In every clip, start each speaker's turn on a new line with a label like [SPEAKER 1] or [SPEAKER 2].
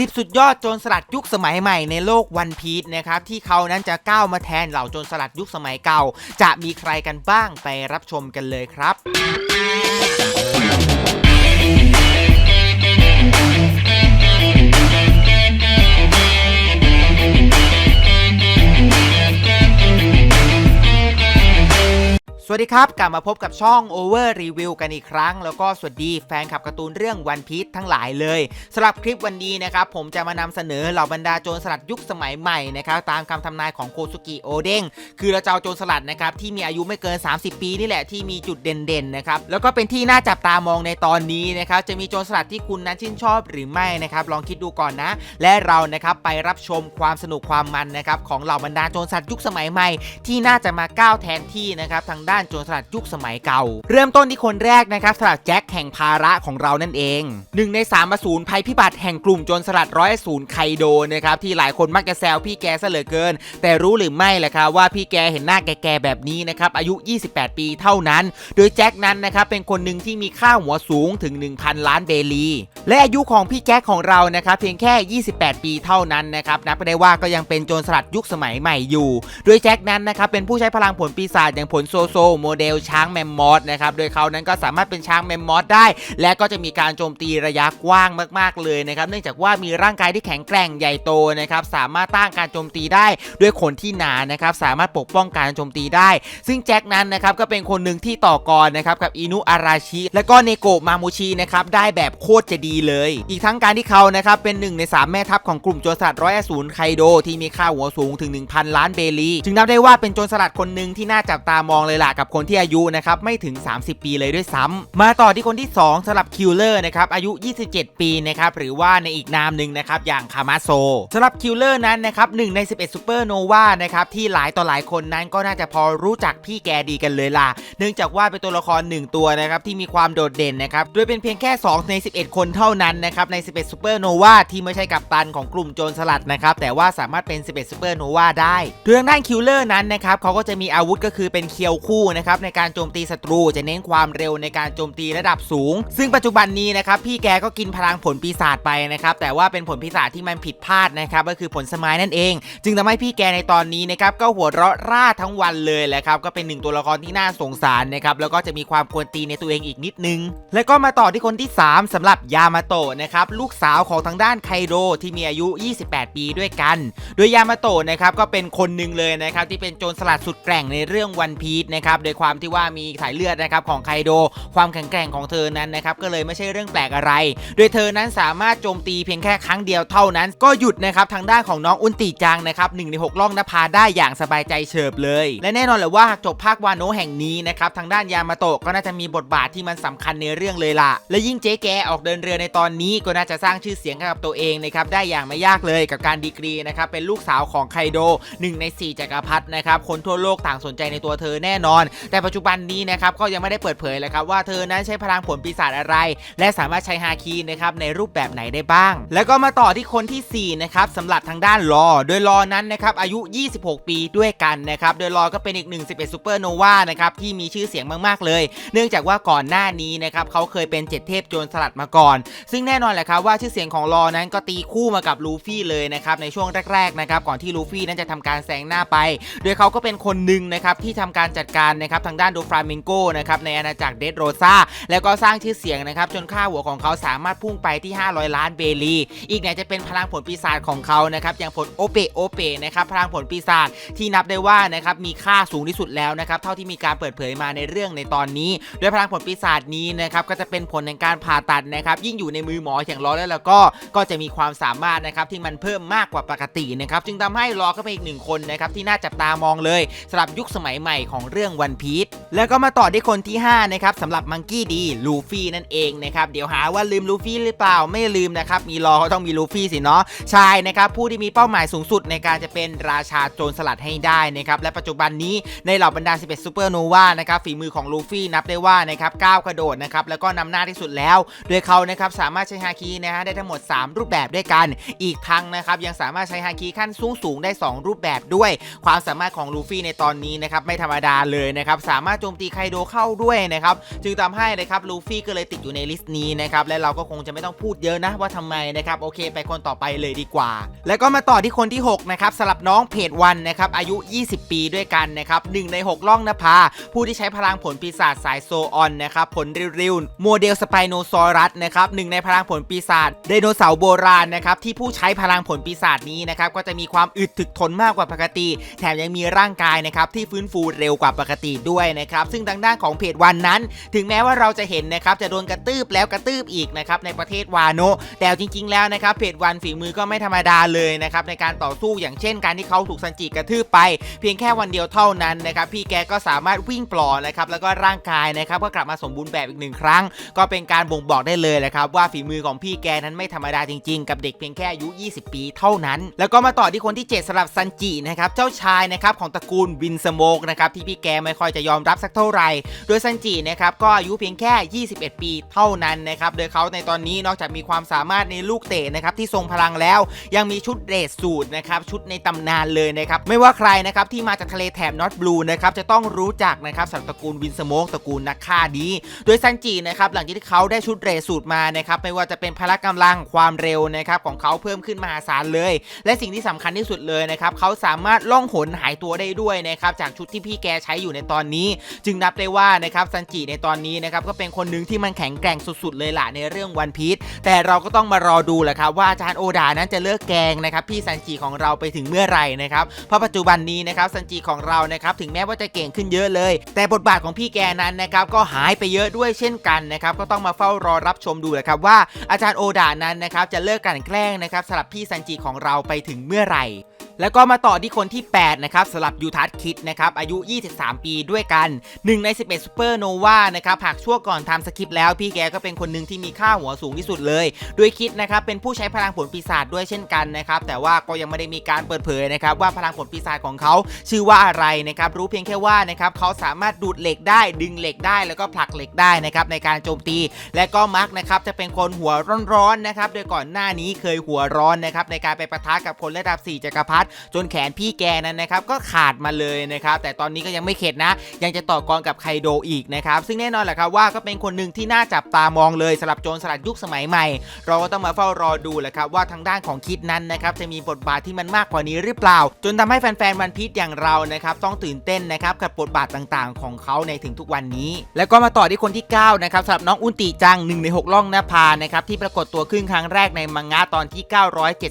[SPEAKER 1] 10 สุดยอดโจรสลัดยุคสมัยใหม่ในโลกวันพีชนะครับที่เขานั้นจะก้าวมาแทนเหล่าโจรสลัดยุคสมัยเก่า จะมีใครกันบ้างไปรับชมกันเลยครับ วัสดีครับ กลับมาพบกับช่อง Over Review กันอีกครั้ง แล้วก็สวัสดีแฟนคลับการ์ตูนเรื่องวันพี e ทั้งหลายเลยสำหรับคลิปวันนี้นะครับ ผมจะมานำเสนอเหล่าบรรดาโจรสลัดยุคสมัยใหม่นะครับ ตามคำทำนายของโคซุกิโอเด้งคือเราจะเอาโจรสลัดนะครับ ที่มีอายุไม่เกิน 30 ปีนี่แหละที่มีจุดเด่นๆนะครับ แล้วก็เป็นที่น่าจับตามองในตอนนี้นะครับ จะมีโจรสลัดที่คุณนั้นชื่นชอบหรือไม่นะครับ ลองคิดดูก่อนนะ และเรานะครับไปรับชมความสนุกความมันนะครับของเหล่าบรรดาโจรสลัดยุคสมัยใหม่ ที่น่าจะมาก้าวแทนที่นะครับทางด้านโจรสลัดยุคสมัยเก่า เริ่มต้นที่คนแรกนะครับสลัดแจ็คแห่งภาระของเรานั่นเองหนึ่งในสามอสูรภัยพิบัติแห่งกลุ่มโจรสลัดร้อยศูนย์ไคโดนะครับที่หลายคนมักจะแซวพี่แกซะเหลือเกิน แต่รู้หรือไม่แหละครับว่าพี่แกเห็นหน้าแก่ๆแบบนี้นะครับอายุ 28 ปีเท่านั้น โดยแจ็คนั้นนะครับเป็นคนหนึ่งที่มีค่าหัวสูงถึง 1,000 ล้านเบลี และอายุของพี่แจ็คของเรานะครับเพียงแค่ 28 ปีเท่านั้นนะครับนับไปได้ว่าก็ยังเป็นโจรสลัดยุคสมัยใหม่อยู่ โดยแจ็คนั้นนะครับเป็นผู้ใช้พลังผลปีศาจอย่างผลโซโซโมเดลช้างแมมมอสนะครับโดยเขานั้นก็สามารถเป็นช้างแมมมอสได้ และก็จะมีการโจมตีระยะกว้างมากๆเลยนะครับเนื่องจากว่ามีร่างกายที่แข็งแกร่งใหญ่โตนะครับสามารถต้านการโจมตีได้ด้วยขนที่หนานะครับสามารถปกป้องการโจมตีได้ ซึ่งแจ็คนั้นนะครับก็เป็นคนหนึ่งที่ต่อกรนะครับกับอินุอาราชิ และก็เนโกะมามูชินะครับได้แบบโคตรจะดีเลย อีกทั้งการที่เขานะครับเป็นหนึ่งใน 3 แม่ทัพของกลุ่มโจรสลัดร้อยอสูรไคโดที่มีค่าหัวสูงถึง 1,000 ล้านเบลี จึงนับได้ว่าเป็นโจรสลัดคนหนึ่งที่น่าจับตามองเลยล่ะกับคนที่อายุนะครับไม่ถึง 30 ปีเลยด้วยซ้ำมาต่อที่คนที่ 2สำหรับคิลเลอร์นะครับอายุ 27 ปีนะครับหรือว่าในอีกนามหนึ่งนะครับอย่างคามาโซสำหรับคิลเลอร์นั้นนะครับหนึ่งใน 11ซูเปอร์โนวานะครับที่หลายต่อหลายคนนั้นก็น่าจะพอรู้จักพี่แกดีกันเลยล่ะ เนื่องจากว่าเป็นตัวละคร 1 ตัวนะครับที่มีความโดดเด่นนะครับโดยเป็นเพียงแค่ 2 ใน 11 คนเท่านั้นนะครับใน 11ซูเปอร์โนวาที่ไม่ใช่กัปตันของกลุ่มโจรสลัดนะครับแต่ว่าสามารถเป็น 11ซูเปอร์โนวาได้โดยทางด้านคิลเลอร์นั้นนะครับเขาก็จะมีอาวุธก็คือเป็นเคียวคูนะครับในการโจมตีศัตรูจะเน้นความเร็วในการโจมตีระดับสูง ซึ่งปัจจุบันนี้นะครับพี่แกก็กินพลังผลปีศาจไปนะครับแต่ว่าเป็นผลปีศาจที่มันผิดพลาดนะครับก็คือผลสมายนั่นเอง จึงทำให้พี่แกในตอนนี้นะครับก็หัวเราะร่าทั้งวันเลยแหละครับก็เป็นหนึ่งตัวละครที่น่าสงสารนะครับแล้วก็จะมีความกวนตีในตัวเองอีกนิดนึง แล้วก็มาต่อที่คนที่ 3สำหรับยามาโตะนะครับลูกสาวของทางด้านไคโดที่มีอายุ 28 ปีด้วยกัน โดยยามาโตะนะครับก็เป็นคนหนึ่งเลยนะครับที่เป็นโจรสลัดสุดแกร่งในเรื่องวันพีชนะครับโดยความที่ว่ามีสายเลือดนะครับของไคโด ความแข็งแกร่งของเธอนั้นนะครับก็เลยไม่ใช่เรื่องแปลกอะไร โดยเธอนั้นสามารถโจมตีเพียงแค่ครั้งเดียวเท่านั้น ก็หยุดนะครับทางด้านของน้องอุนติจังนะครับหนึ่งในหกล่องนภาได้อย่างสบายใจเฉิบเลย และแน่นอนเลยว่าหากจบภาควาโนแห่งนี้นะครับทางด้านยามาโตะก็น่าจะมีบทบาทที่มันสำคัญในเรื่องเลยล่ะ และยิ่งเจ๊แกออกเดินเรือในตอนนี้ก็น่าจะสร้างชื่อเสียงให้กับตัวเองนะครับได้อย่างไม่ยากเลยกับการดีกรีนะครับเป็นลูกสาวของไคโดหนึ่งในสี่จักรพรรดินะครับคนทั่วโลกต่างสนใจในตัวเธอแน่นอนแต่ปัจจุบันนี้นะครับก็ยังไม่ได้เปิดเผยเลยครับว่าเธอนั้นใช้พลังผลปีศาจอะไร และสามารถใช้ฮาคีนะครับในรูปแบบไหนได้บ้าง แล้วก็มาต่อที่คนที่4นะครับสำหรับทางด้านลอ โดยลอนั้นนะครับอายุ 26 ปีด้วยกันนะครับโดยลอก็เป็นอีกหนึ่ง11ซูเปอร์โนวานะครับที่มีชื่อเสียงมากๆเลย เนื่องจากว่าก่อนหน้านี้นะครับเขาเคยเป็นเจ็ดเทพโจรสลัดมาก่อน ซึ่งแน่นอนแหละครับว่าชื่อเสียงของลอนั้นก็ตีคู่มากับลูฟี่เลยนะครับในช่วงแรกๆนะครับก่อนที่ลูฟี่นั้นจะทำการแซงหน้าไป โดยเขาก็เป็นคนหนึ่งนะครับที่ทำการจัดการนะครับทางด้านโดฟรามิงโกนะครับในอาณาจักรเดดโรซาแล้วก็สร้างชื่อเสียงนะครับจนค่าหัวของเขาสามารถพุ่งไปที่ 500 ล้านเบลี อีกไหนจะเป็นพลังผลปีศาจของเขานะครับอย่างผลโอเปโอเปนะครับพลังผลปีศาจที่นับได้ว่านะครับมีค่าสูงที่สุดแล้วนะครับเท่าที่มีการเปิดเผยมาในเรื่องในตอนนี้โดยพลังผลปีศาจนี้นะครับก็จะเป็นผลในการผ่าตัดนะครับยิ่งอยู่ในมือหมออย่างล้อแล้วแล้วก็ก็จะมีความสามารถนะครับที่มันเพิ่มมากกว่าปกตินะครับจึงทำให้ลอก็เป็นอีกหนึ่งคนนะครับที่น่าจับตามองเลยสำหรับยุคสมัยใหม่ของเรื่องวันพีชแล้วก็มาต่อที่คนที่ 5 นะครับสำหรับมังกี้ดีลูฟี่นั่นเองนะครับ เดี๋ยวหาว่าลืมลูฟี่หรือเปล่าไม่ลืมนะครับ มีรอก็ต้องมีลูฟี่สิเนาะใช่นะครับ ผู้ที่มีเป้าหมายสูงสุดในการจะเป็นราชาโจรสลัดให้ได้นะครับ และปัจจุบันนี้ในเหล่าบรรดา 11ซูเปอร์โนวานะครับฝีมือของลูฟี่นับได้ว่านะครับก้าวกระโดดนะครับแล้วก็นำหน้าที่สุดแล้ว โดยเขานะครับสามารถใช้ฮาคินะฮะได้ทั้งหมด 3 รูปแบบด้วยกัน อีกทั้งนะครับยังสามารถใช้ฮาคิขั้นสูงสูงได้ 2 รูปแบบด้วย ความสามารถของลูฟี่ในตอนนี้นะครับไม่ธรรมดาเลยนะครับสามารถโจมตีไคโดเข้าด้วยนะครับจึงทำให้นะครับลูฟี่ก็เลยติดอยู่ในลิสต์นี้นะครับและเราก็คงจะไม่ต้องพูดเยอะนะว่าทำไมนะครับโอเค ไปคนต่อไปเลยดีกว่า แล้วก็มาต่อที่คนที่6นะครับสำหรับน้องเพจวันนะครับอายุ 20 ปีด้วยกันนะครับหนึ่งใน 6 ล่องนภาผู้ที่ใช้พลังผลปีศาจสายโซออนนะครับผลริวๆโมเดลสไปโนซอรัสนะครับหนึ่งในพลังผลปีศาจไดโนเสาร์โบราณนะครับที่ผู้ใช้พลังผลปีศาจนี้นะครับก็จะมีความอึดถึกทนมากกว่าปกติ แถมยังมีร่างกายนะครับที่ฟื้นฟูเร็วกว่าปกติด้วยนะครับ ซึ่งทางด้านของเพจวันนั้น ถึงแม้ว่าเราจะเห็นนะครับจะโดนกระตืบแล้วกระตืบอีกนะครับในประเทศวาโนแต่จริง ๆ แล้วนะครับเพจวันฝีมือก็ไม่ธรรมดาเลยนะครับในการต่อสู้อย่างเช่น การที่เขาถูกซันจิกระทืบไป เพียงแค่วันเดียวเท่านั้นนะครับพี่แกก็สามารถวิ่งปลอนะครับแล้วก็ร่างกายนะครับก็กลับมาสมบูรณ์แบบอีกหนึ่งครั้ง ก็เป็นการบ่งบอกได้เลยแหละครับว่าฝีมือของพี่แกนั้นไม่ธรรมดาจริง ๆ กับเด็กเพียงแค่อายุ 20 ปีเท่านั้น แล้วก็มาต่อที่คนที่ 7สำหรับซันจินะครับเจ้าชายนะครับของตระกูลวินสโมกนะครับที่พี่แกไม่ค่อยจะยอมรับสักเท่าไหร่ โดยซันจินะครับก็อายุเพียงแค่ 21 ปีเท่านั้นนะครับโดยเขาในตอนนี้นอกจากมีความสามารถในลูกเตะนะครับที่ทรงพลังแล้ว ยังมีชุดเรสสูตรนะครับชุดในตำนานเลยนะครับไม่ว่าใครนะครับที่มาจากทะเลแถบนอตบลูนะครับจะต้องรู้จักนะครับสำหรับตระกูลวินสโมกตระกูลนักฆ่าดี โดยซันจินะครับหลังจากที่เขาได้ชุดเรสสูตรมานะครับไม่ว่าจะเป็นพละกำลังความเร็วนะครับของเขาเพิ่มขึ้นมหาศาลเลย และสิ่งที่สำคัญที่สุดเลยนะครับเขาสามารถล่องหนหายตัวได้ด้วยนะครับจากชุดที่พี่แกใช้อยู่ในตอนนี้ จึงนับได้ว่านะครับซันจิในตอนนี้นะครับก็เป็นคนหนึ่งที่มันแข็งแกร่งสุดๆ เลยล่ะในเรื่องวันพีชแต่เราก็ต้องมารอดูแหละครับว่าอาจารย์โอดานั้นจะเลิกแกล้งนะครับพี่ซันจิของเราไปถึงเมื่อไหร่นะครับเพราะปัจจุบันนี้นะครับซันจิของเรานะครับถึงแม้ว่าจะเก่งขึ้นเยอะเลย แต่บทบาทของพี่แกนั้นนะครับก็หายไปเยอะด้วยเช่นกันนะครับก็ต้องมาเฝ้ารอรับชมดูแหละครับว่าอาจารย์โอดานั้นนะครับจะเลิกกลันแกล้งนะครับสำหรับพี่ซันจิของเราไปถึงเมื่อไหร่ แล้วก็มาต่อที่คนที่ 8 นะครับสำหรับยูทัสคิดนะครับอายุ 23 ปีด้วยกัน 1 ใน 11ซูเปอร์โนวานะครับหากชั่วก่อนทำสคริปต์แล้ว พี่แกก็เป็นคนหนึ่งที่มีค่าหัวสูงที่สุดเลยด้วยคิดนะครับเป็นผู้ใช้พลังผลปีศาจด้วยเช่นกันนะครับแต่ว่าก็ยังไม่ได้มีการเปิดเผยนะครับว่าพลังผลปีศาจของเขาชื่อว่าอะไรนะครับรู้เพียงแค่ว่านะครับเขาสามารถดูดเหล็กได้ดึงเหล็กได้ แล้วก็ผลักเหล็กได้นะครับในการโจมตี และก็มักนะครับจะเป็นคนหัวร้อนๆนะครับโดยก่อนหน้านี้เคยหัวร้อนนะครับในการไปปะทะกับคนระดับ 4จักรพรรดิจนแขนพี่แกนั้นนะครับก็ขาดมาเลยนะครับแต่ตอนนี้ก็ยังไม่เข็ดนะ ยังจะต่อกรกับไคโดอีกนะครับซึ่งแน่นอนแหละครับว่าก็เป็นคนหนึ่งที่น่าจับตามองเลยสำหรับโจรสลัดยุคสมัยใหม่ เราก็ต้องมาเฝ้ารอดูแหละครับว่าทางด้านของคิดนั้นนะครับจะมีบทบาทที่มันมากกว่านี้หรือเปล่า จนทำให้แฟนๆวันพีชอย่างเรานะครับต้องตื่นเต้นนะครับกับบทบาทต่างๆ ของเขาในถึงทุกวันนี้ แล้วก็มาต่อที่คนที่9นะครับสำหรับน้องอุนติจังหนึ่งใน6ล่องนภานะครับที่ปรากฏตัวขึ้นครั้งแรกในมังงะตอนที่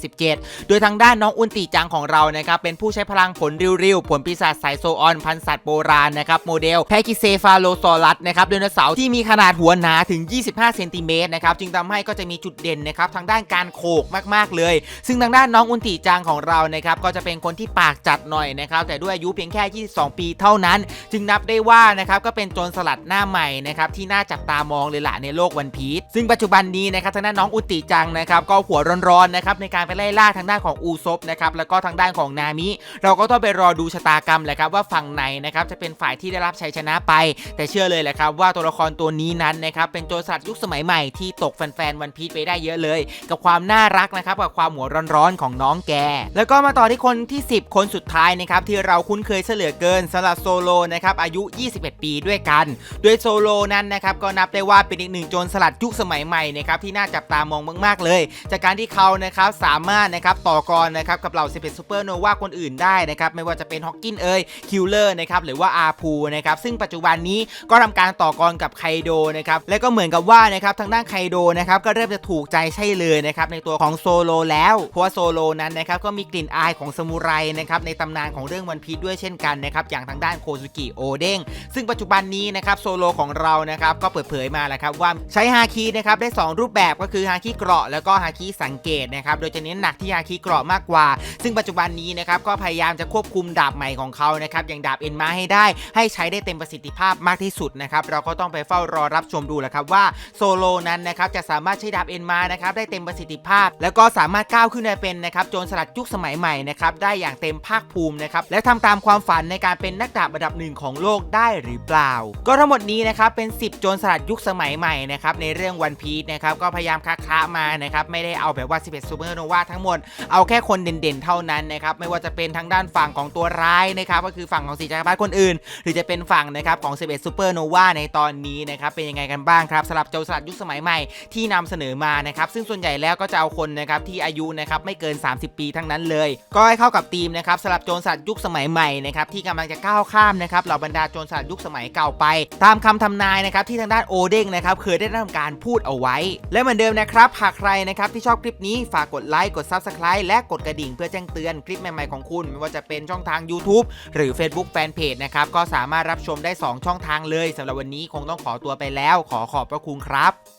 [SPEAKER 1] 977 โดยทางด้านน้องอุนติจังของเรานะครับเป็นผู้ใช้พลังผลริวๆผลปีศาจสายโซออนพันสัตว์โบราณนะครับโมเดลแพคิเซฟาโลซอรัสนะครับไดโนเสาร์ที่มีขนาดหัวหนาถึง 25 เซนติเมตรนะครับจึงทำให้ก็จะมีจุดเด่นนะครับทางด้านการโขกมากๆเลย ซึ่งทางด้านน้องอุนติจังของเรานะครับก็จะเป็นคนที่ปากจัดหน่อยนะครับแต่ด้วยอายุเพียงแค่ 22 ปีเท่านั้น จึงนับได้ว่านะครับก็เป็นโจรสลัดหน้าใหม่นะครับที่น่าจับตามองเลยล่ะในโลกวันพีชซึ่งปัจจุบันนี้นะครับทางด้านน้องอุนติจังนะครับก็หัวร้อนๆนะครับในการไปไล่ล่าทางด้านของอูซบนะครับแล้วก็ทางด้านของนามิ เราก็ต้องไปรอดูชะตากรรมแหละครับว่าฝั่งไหนนะครับจะเป็นฝ่ายที่ได้รับชัยชนะไป แต่เชื่อเลยแหละครับว่าตัวละครตัวนี้นั้นนะครับเป็นโจรสลัดยุคสมัยใหม่ที่ตกแฟนๆวันพีชไปได้เยอะเลย กับความน่ารักนะครับกับความหัวร้อนๆของน้องแก แล้วก็มาต่อที่คนที่ 10 คนสุดท้ายนะครับที่เราคุ้นเคยเสลือเกินสำหรับโซโลนะครับอายุ 21 ปีด้วยกัน โดยโซโลนั้นนะครับก็นับได้ว่าเป็นอีกหนึ่งโจรสลัดยุคสมัยใหม่นะครับที่น่าจับตามองมาก ๆ เลย จากการที่เขานะครับสามารถนะครับต่อกรนะครับกับเหล่า11ซูเปอร์โนวาคนอื่นได้นะครับไม่ว่าจะเป็นฮอกกินเอยคิลเลอร์นะครับหรือว่าอาพูนะครับซึ่งปัจจุบันนี้ก็ทำการต่อกรกับไคโดนะครับและก็เหมือนกับว่านะครับทางด้านไคโดนะครับก็เริ่มจะถูกใจใช่เลยนะครับในตัวของโซโลแล้วเพราะว่าโซโลนั้นนะครับก็มีกลิ่นอายของสมุไรนะครับในตำนานของเรื่องวันพีชด้วยเช่นกันนะครับอย่างทางด้านโคซุกิโอเด้งซึ่งปัจจุบันนี้นะครับโซโลของเรานะครับก็เปิดเผยมาแล้วครับว่าใช้ฮาคินะครับได้ 2 รูปแบบก็คือฮาคิเกราะแล้วก็ฮาคิสังเกตนะครับโดยจะเน้นหนักที่ฮาคิเกราะมากกว่า ซึ่งปัจจุบันนี้นะครับก็พยายามจะควบคุมดาบใหม่ของเขานะครับอย่างดาบเอ็นมาให้ได้ ให้ใช้ได้เต็มประสิทธิภาพมากที่สุดนะครับเราก็ต้องไปเฝ้ารอรับชมดูแหละครับว่าโซโลนั้นนะครับจะสามารถใช้ดาบเอ็นมานะครับได้เต็มประสิทธิภาพ แล้วก็สามารถก้าวขึ้นไปเป็นนะครับโจรสลัดยุคสมัยใหม่นะครับได้อย่างเต็มภาคภูมินะครับและทำตามความฝันในการเป็นนักดาบระดับหนึ่งของโลกได้หรือเปล่า ก็ทั้งหมดนี้นะครับเป็น 10 โจรสลัดยุคสมัยใหม่นะครับในเรื่องวันพีชนะครับก็พยายามค้ามานะครับไม่ได้เอาแบบว่า 11ซูเปอร์โนวาทั้งหมดเอาแค่คนเด่นๆเท่านั้นนั้นนะครับไม่ว่าจะเป็นทางด้านฝั่งของตัวร้ายนะครับก็คือฝั่งของสีจักรพรรดิคนอื่น หรือจะเป็นฝั่งนะครับของ11 Super Nova ในตอนนี้นะครับเป็นยังไงกันบ้างครับสำหรับโจรสลัดยุคสมัยใหม่ที่นำเสนอมานะครับซึ่งส่วนใหญ่แล้วก็จะเอาคนนะครับที่อายุนะครับไม่เกิน 30 ปีทั้งนั้นเลย ก็ให้เข้ากับธีมนะครับสำหรับโจรสลัดยุคสมัยใหม่นะครับที่กำลังจะก้าวข้ามนะครับเหล่าบรรดาโจรสลัดยุคสมัยเก่าไป ตามคำทำนายนะครับที่ทางด้านโอเด้งนะครับเคยได้ทำการพูดเอาไว้ และเหมือนเดิมนะครับหากใครนะครับที่ชอบคลิปนี้ฝากกดไลค์กด Subscribe และกดกระดิ่งเพื่อแจ้งเตือนคลิปใหม่ๆของคุณ ไม่ว่าจะเป็นช่องทาง YouTube หรือ Facebook Fanpage นะครับ ก็สามารถรับชมได้ 2 ช่องทางเลยสำหรับวันนี้คงต้องขอตัวไปแล้ว ขอขอบพระคุณครับ